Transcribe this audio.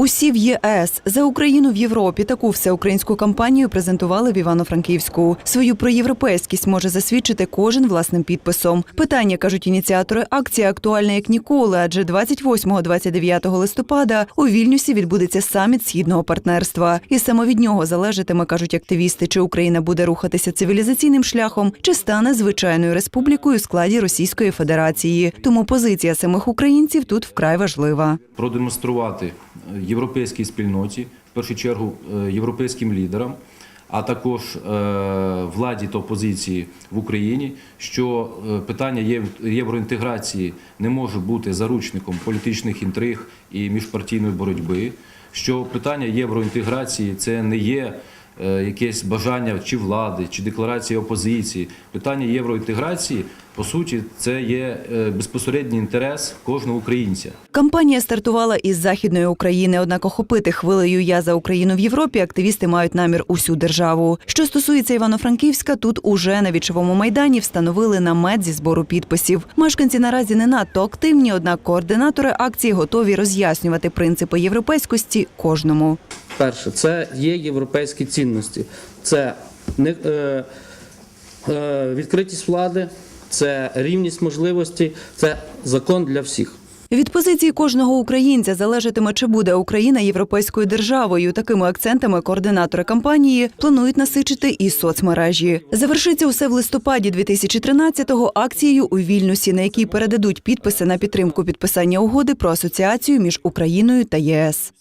Усі в ЄС за Україну в Європі таку всеукраїнську кампанію презентували в Івано-Франківську. Свою проєвропейськість може засвідчити кожен власним підписом. Питання кажуть ініціатори акції актуальне як ніколи, адже 28-29 листопада у Вільнюсі відбудеться саміт східного партнерства, і саме від нього залежатиме, кажуть активісти, чи Україна буде рухатися цивілізаційним шляхом, чи стане звичайною республікою у складі Російської Федерації. Тому позиція самих українців тут вкрай важлива. продемонструвати європейській спільноті, в першу чергу е, європейським лідерам, а також е, владі та опозиції в Україні, що е, питання єв- євроінтеграції не може бути заручником політичних інтриг і міжпартійної боротьби, що питання євроінтеграції це не є якесь бажання чи влади, чи декларації опозиції. Питання євроінтеграції, по суті, це є е, безпосередній інтерес кожного українця. Кампанія стартувала із західної України. Однак охопити хвилею Я за Україну в Європі активісти мають намір усю державу. Що стосується Івано-Франківська, тут уже на вічовому майдані встановили намет зі збору підписів. Мешканці наразі не надто активні, однак координатори акції готові роз'яснювати принципи європейськості кожному. Перше, це є європейські цінності, це не, е, е, відкритість влади, це рівність можливостей, це закон для всіх. Від позиції кожного українця залежатиме, чи буде Україна європейською державою. Такими акцентами координатори кампанії планують насичити і соцмережі. Завершиться усе в листопаді 2013-го акцією у Вільнюсі, на якій передадуть підписи на підтримку підписання угоди про асоціацію між Україною та ЄС.